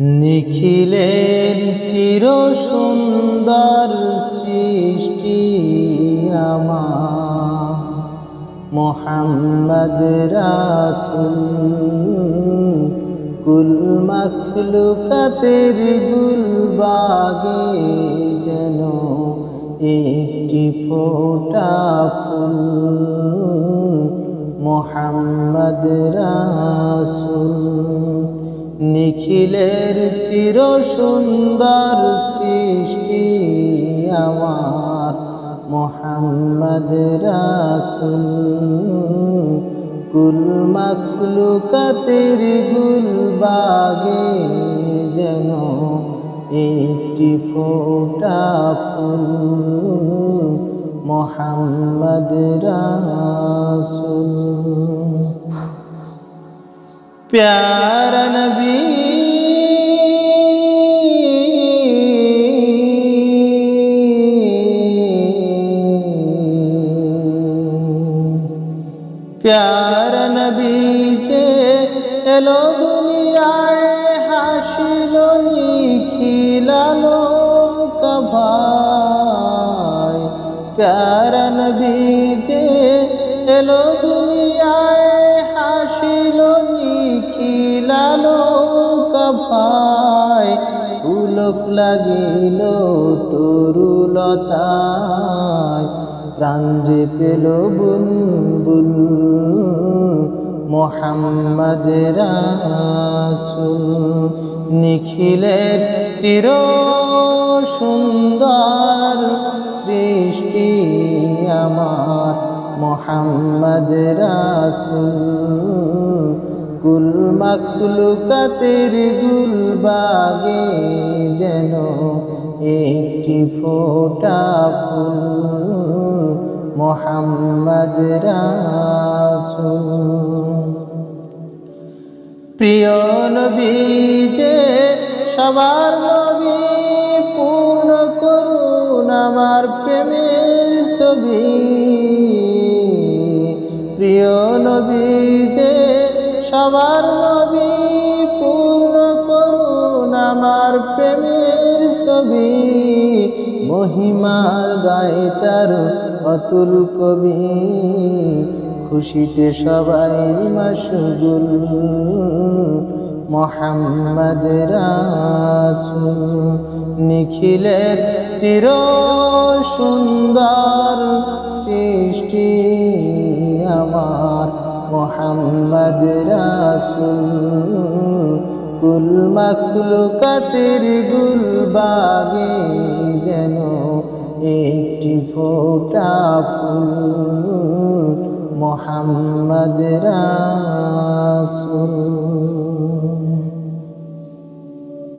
নিখিলের চির সুন্দর সৃষ্টি মোহাম্মদ রাসুল, কুল মখলুকাতের গুলবাগে যেন একটি ফোটা ফুল। মোহাম্মদ রাসুল নিখিলের চির সুন্দর সৃষ্টি আমার মোহাম্মদ রাসুল। কুল মখলুকাতের গুল বাগে যেন একটি ফোটা ফুল। মোহাম্মদ রাসুল। প্যার प्यार नबी যে এলো দুনিয়ায় হাসিলো নিখিলালো কভাই প্যার নবী যে এলো দুনিয়ায় উলক লাগিল তরুলতায়। প্রাণ যে পেল বুলবুল মোহাম্মদ রাসুল নিখিলের চির সুন্দর সৃষ্টি আমার মোহাম্মদ রাসুল কুল মখলুকাতের গুলবাগে যেন একটি ফোটা ফুল মোহাম্মদ প্রিয় নবী যে সবার নবী, পূর্ণ করুন আমার প্রেমের ছবি। সবার নবী পূর্ণ করুন আমার প্রেমের ছবি। মহিমার গায়ে তার অতুল কবি। খুশিতে সবাই মশগুল মোহাম্মদ রাসুল নিখিলের চির সুন্দর মোহাম্মদ রাসুল কুল মখলুকাতের গুলবাগে যেন একটি ফোটা ফুল মোহাম্মদ রাসুল।